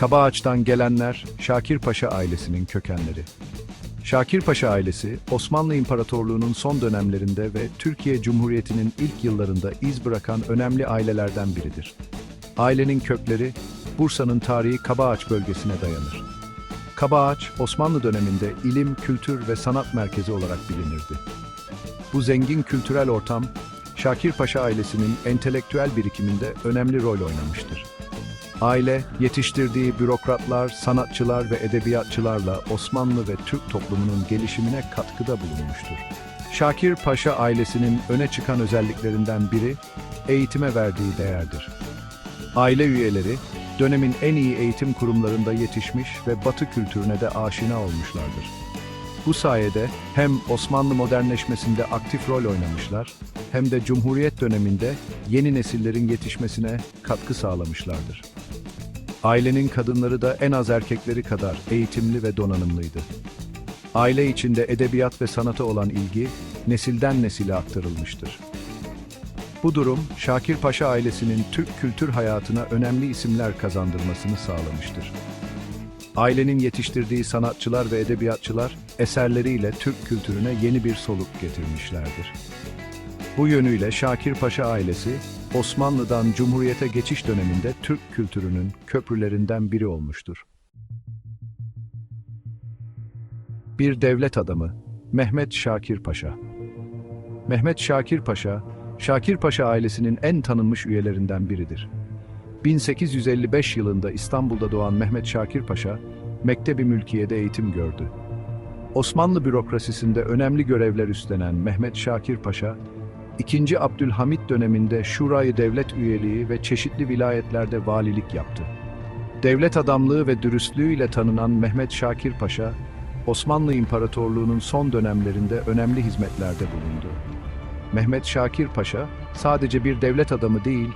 Kabaağaç'tan gelenler Şakir Paşa ailesinin kökenleri. Şakir Paşa ailesi, Osmanlı İmparatorluğu'nun son dönemlerinde ve Türkiye Cumhuriyeti'nin ilk yıllarında iz bırakan önemli ailelerden biridir. Ailenin kökleri, Bursa'nın tarihi Kabaağaç bölgesine dayanır. Kabaağaç, Osmanlı döneminde ilim, kültür ve sanat merkezi olarak bilinirdi. Bu zengin kültürel ortam, Şakir Paşa ailesinin entelektüel birikiminde önemli rol oynamıştır. Aile, yetiştirdiği bürokratlar, sanatçılar ve edebiyatçılarla Osmanlı ve Türk toplumunun gelişimine katkıda bulunmuştur. Şakir Paşa ailesinin öne çıkan özelliklerinden biri, eğitime verdiği değerdir. Aile üyeleri, dönemin en iyi eğitim kurumlarında yetişmiş ve Batı kültürüne de aşina olmuşlardır. Bu sayede hem Osmanlı modernleşmesinde aktif rol oynamışlar, hem de Cumhuriyet döneminde yeni nesillerin yetişmesine katkı sağlamışlardır. Ailenin kadınları da en az erkekleri kadar eğitimli ve donanımlıydı. Aile içinde edebiyat ve sanata olan ilgi nesilden nesile aktarılmıştır. Bu durum Şakir Paşa ailesinin Türk kültür hayatına önemli isimler kazandırmasını sağlamıştır. Ailenin yetiştirdiği sanatçılar ve edebiyatçılar eserleriyle Türk kültürüne yeni bir soluk getirmişlerdir. Bu yönüyle Şakir Paşa ailesi, Osmanlı'dan Cumhuriyete geçiş döneminde Türk kültürünün köprülerinden biri olmuştur. Bir devlet adamı, Mehmet Şakir Paşa. Mehmet Şakir Paşa, Şakir Paşa ailesinin en tanınmış üyelerinden biridir. 1855 yılında İstanbul'da doğan Mehmet Şakir Paşa, Mektebi Mülkiye'de eğitim gördü. Osmanlı bürokrasisinde önemli görevler üstlenen Mehmet Şakir Paşa, 2. Abdülhamit döneminde Şurayı Devlet üyeliği ve çeşitli vilayetlerde valilik yaptı. Devlet adamlığı ve dürüstlüğüyle tanınan Mehmet Şakir Paşa, Osmanlı İmparatorluğu'nun son dönemlerinde önemli hizmetlerde bulundu. Mehmet Şakir Paşa sadece bir devlet adamı değil,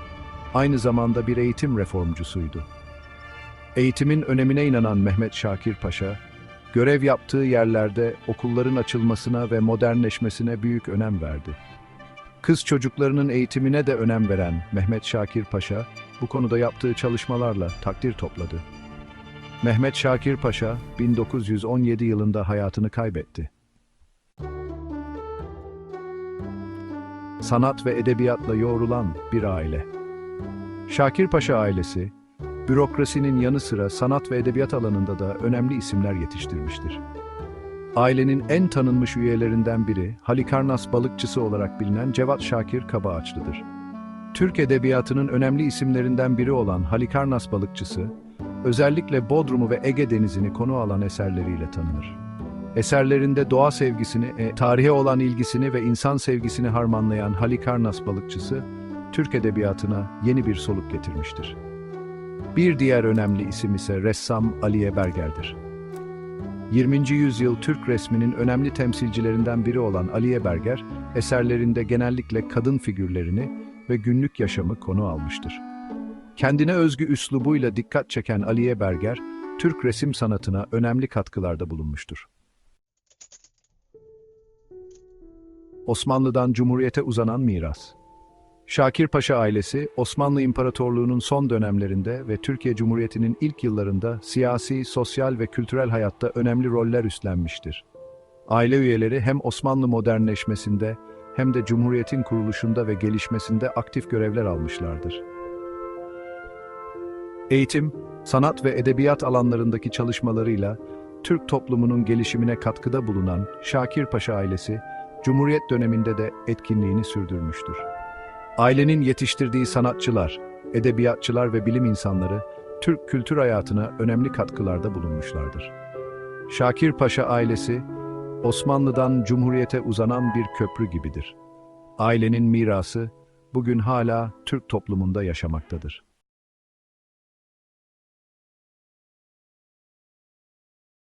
aynı zamanda bir eğitim reformcusuydu. Eğitimin önemine inanan Mehmet Şakir Paşa, görev yaptığı yerlerde okulların açılmasına ve modernleşmesine büyük önem verdi. Kız çocuklarının eğitimine de önem veren Mehmet Şakir Paşa, bu konuda yaptığı çalışmalarla takdir topladı. Mehmet Şakir Paşa, 1917 yılında hayatını kaybetti. Sanat ve edebiyatla yoğrulan bir aile. Şakir Paşa ailesi, bürokrasinin yanı sıra sanat ve edebiyat alanında da önemli isimler yetiştirmiştir. Ailenin en tanınmış üyelerinden biri Halikarnas balıkçısı olarak bilinen Cevat Şakir Kabaağaçlı'dır. Türk edebiyatının önemli isimlerinden biri olan Halikarnas balıkçısı, özellikle Bodrum'u ve Ege Denizi'ni konu alan eserleriyle tanınır. Eserlerinde doğa sevgisini, e, tarihe olan ilgisini ve insan sevgisini harmanlayan Halikarnas balıkçısı, Türk edebiyatına yeni bir soluk getirmiştir. Bir diğer önemli isim ise ressam Aliye Berger'dir. 20. yüzyıl Türk resminin önemli temsilcilerinden biri olan Aliye Berger, eserlerinde genellikle kadın figürlerini ve günlük yaşamı konu almıştır. Kendine özgü üslubuyla dikkat çeken Aliye Berger, Türk resim sanatına önemli katkılarda bulunmuştur. Osmanlı'dan Cumhuriyete uzanan miras. Şakir Paşa ailesi, Osmanlı İmparatorluğu'nun son dönemlerinde ve Türkiye Cumhuriyeti'nin ilk yıllarında siyasi, sosyal ve kültürel hayatta önemli roller üstlenmiştir. Aile üyeleri hem Osmanlı modernleşmesinde hem de Cumhuriyet'in kuruluşunda ve gelişmesinde aktif görevler almışlardır. Eğitim, sanat ve edebiyat alanlarındaki çalışmalarıyla Türk toplumunun gelişimine katkıda bulunan Şakir Paşa ailesi, Cumhuriyet döneminde de etkinliğini sürdürmüştür. Ailenin yetiştirdiği sanatçılar, edebiyatçılar ve bilim insanları Türk kültür hayatına önemli katkılarda bulunmuşlardır. Şakir Paşa ailesi, Osmanlı'dan Cumhuriyete uzanan bir köprü gibidir. Ailenin mirası bugün hala Türk toplumunda yaşamaktadır.